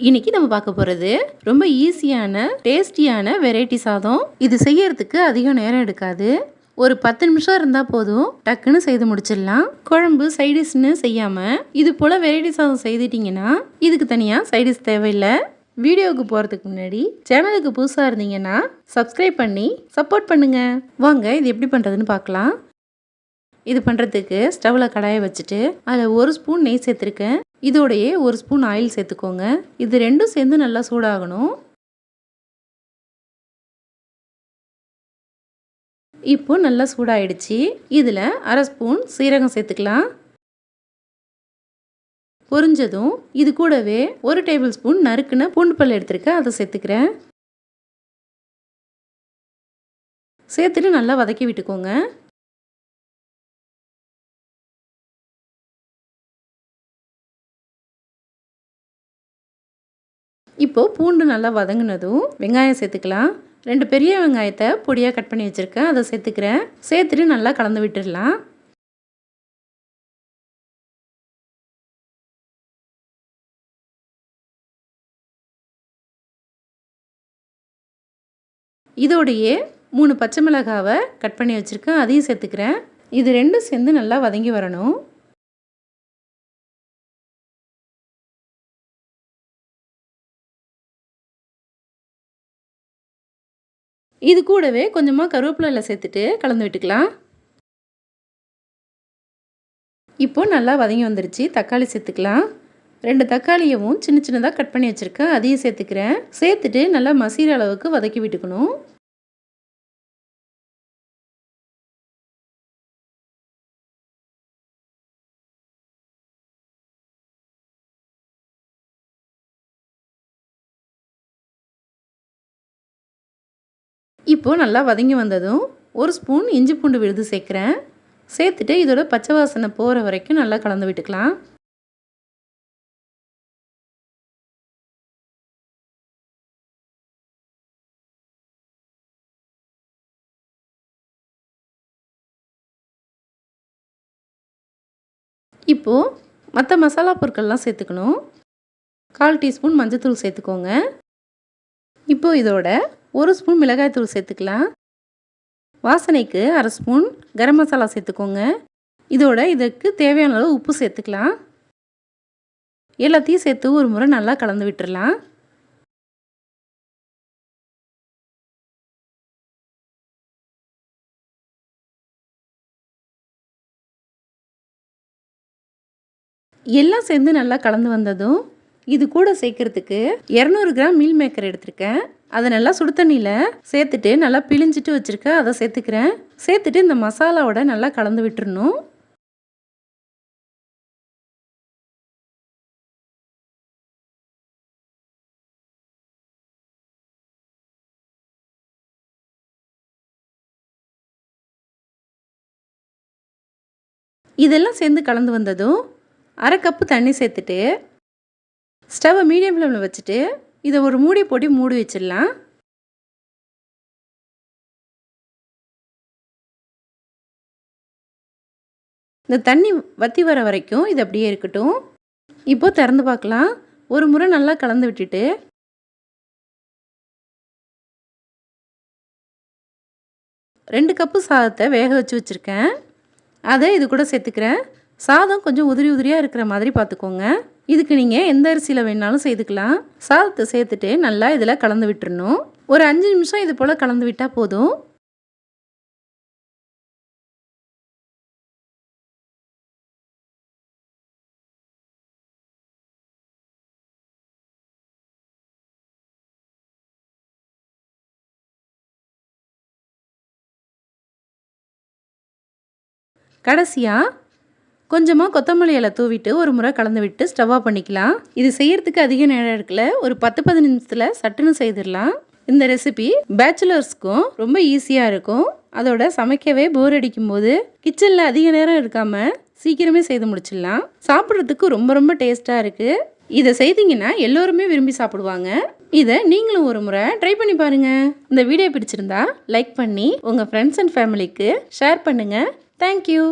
இன்னைக்கு நம்ம பார்க்க போகிறது ரொம்ப ஈஸியான டேஸ்டியான வெரைட்டி சாதம். இது செய்யறதுக்கு அதிகம் நேரம் எடுக்காது. ஒரு பத்து நிமிஷம் இருந்தால் போதும். டக்குன்னு செய்து முடிச்சிடலாம். குழம்பு சைடிஷ்னு செய்யாமல் இது போல் வெரைட்டி சாதம் செய்துட்டிங்கன்னா இதுக்கு தனியாக சைடிஷ் தேவையில்லை. வீடியோவுக்கு போகிறதுக்கு முன்னாடி சேனலுக்கு புதுசாக இருந்தீங்கன்னா சப்ஸ்கிரைப் பண்ணி சப்போர்ட் பண்ணுங்கள் வாங்க இது எப்படி பண்ணுறதுன்னு பார்க்கலாம். இது பண்ணுறதுக்கு ஸ்டவ்வில் கடாயை வச்சுட்டு அதில் ஒரு ஸ்பூன் நெய் சேர்த்துருக்கேன். இதோடையே ஒரு ஸ்பூன் ஆயில் சேர்த்துக்கோங்க. இது ரெண்டும் சேர்ந்து நல்லா சூடாகணும். இப்போ நல்லா சூடாயிடுச்சு. இதில் அரை ஸ்பூன் சீரகம் சேர்த்துக்கலாம். பொரிஞ்சதும் இது கூடவே ஒரு டேபிள் ஸ்பூன் நறுக்குன பூண்டு பல் எடுத்துருக்கேன். அதை சேர்த்துக்கிறேன். சேர்த்துட்டு நல்லா வதக்கி விட்டுக்கோங்க. இப்போது பூண்டு நல்லா வதங்கினதும் வெங்காயம் சேர்த்துக்கலாம். ரெண்டு பெரிய வெங்காயத்தை பொடியாக கட் பண்ணி வச்சுருக்கேன். அதை சேர்த்துக்கிறேன். சேர்த்துட்டு நல்லா கலந்து விட்டுடலாம். இதோடையே மூணு பச்சை மிளகாவை கட் பண்ணி வச்சுருக்கேன். அதையும் சேர்த்துக்கிறேன். இது ரெண்டும் சேர்ந்து நல்லா வதங்கி வரணும். இது கூடவே கொஞ்சமாக கருவேப்பிலை சேர்த்துட்டு கலந்து விட்டுக்கலாம். இப்போ நல்லா வதங்கி வந்துருச்சு. தக்காளி சேர்த்துக்கலாம். ரெண்டு தக்காளியவும் சின்ன சின்னதாக கட் பண்ணி வச்சுருக்கேன். அதையும் சேர்த்துக்கிறேன். சேர்த்துட்டு நல்லா மசீர அளவுக்கு வதக்கி விட்டுக்கணும். இப்போது நல்லா வதங்கி வந்ததும் ஒரு ஸ்பூன் இஞ்சி பூண்டு விழுது சேர்க்குறேன். சேர்த்துட்டு இதோட பச்சை வாசனை போகிற வரைக்கும் நல்லா கலந்து விட்டுக்கலாம். இப்போது மற்ற மசாலா பொருட்கள்லாம் சேர்த்துக்கணும். கால் டீஸ்பூன் மஞ்சத்தூள் சேர்த்துக்கோங்க. இப்போது இதோட ஒரு ஸ்பூன் மிளகாய்த்தூள் சேர்த்துக்கலாம். வாசனைக்கு அரை ஸ்பூன் கரம் மசாலா சேர்த்துக்கோங்க. இதோட இதுக்கு தேவையான அளவு உப்பு சேர்த்துக்கலாம். எல்லாத்தையும் சேர்த்து ஒரு முறை நல்லா கலந்து விட்டுடலாம் எல்லாம் சேர்ந்து நல்லா கலந்து வந்ததும் இது கூட சேர்க்கறதுக்கு இரநூறு கிராம் மீல் மேக்கர் எடுத்திருக்கேன். அதை நல்லா சுடு தண்ணியில் சேர்த்துட்டு நல்லா பிழிஞ்சிட்டு வச்சுருக்கேன் அதை சேர்த்துக்கிறேன். சேர்த்துட்டு இந்த மசாலாவோட நல்லா கலந்து விட்டுறணும். இதெல்லாம் சேர்ந்து கலந்து வந்ததும் அரை கப்பு தண்ணி சேர்த்துட்டு ஸ்டவ்வை மீடியம் ஃப்ளேமில் வச்சுட்டு இதை ஒரு மூடி போட்டு மூடி வச்சிடலாம். இந்த தண்ணி வற்றி வர வரைக்கும் இது அப்படியே இருக்கட்டும். இப்போ திறந்து பார்க்கலாம். ஒரு முறை நல்லா கலந்து விட்டுட்டு. ரெண்டு கப்பு சாதத்தை வேக வச்சு வச்சுருக்கேன். அதை இது கூட சேர்த்துக்கிறேன். சாதம் கொஞ்சம் உதிரி உதிரியாக இருக்கிற மாதிரி பார்த்துக்கோங்க. இதுக்கு நீங்கள் எந்த அரிசியில் வேணாலும் செய்துக்கலாம். சாதத்தை சேர்த்துட்டு நல்லா இதில் கலந்து விட்டுறணும். ஒரு அஞ்சு நிமிஷம் இது போல் கலந்து விட்டால் போதும். கடைசியாக கொஞ்சமாக கொத்தமல்லி இலை தூவிட்டு ஒரு முறை கலந்து விட்டு ஸ்டவ் ஆஃப் பண்ணிக்கலாம். இது செய்யறதுக்கு அதிக நேரம் இருக்குல்ல ஒரு பத்து பதினஞ்சு நிமிஷத்தில் சட்டுன்னு செய்திடலாம். இந்த ரெசிபி பேச்சுலர்ஸ்க்கும் ரொம்ப ஈஸியாக இருக்கும். அதோட சமைக்கவே போர் அடிக்கும் போது கிச்சனில் அதிக நேரம் இருக்காமல் சீக்கிரமே செய்து முடிச்சிடலாம். சாப்பிட்றதுக்கு ரொம்ப ரொம்ப டேஸ்ட்டாக இருக்குது இதை செய்தீங்கன்னா எல்லோருமே விரும்பி சாப்பிடுவாங்க. இதை நீங்களும் ஒரு முறை ட்ரை பண்ணி பாருங்க. இந்த வீடியோ பிடிச்சிருந்தா லைக் பண்ணி உங்கள் ஃப்ரெண்ட்ஸ் அண்ட் ஃபேமிலிக்கு ஷேர் பண்ணுங்கள் தேங்க்யூ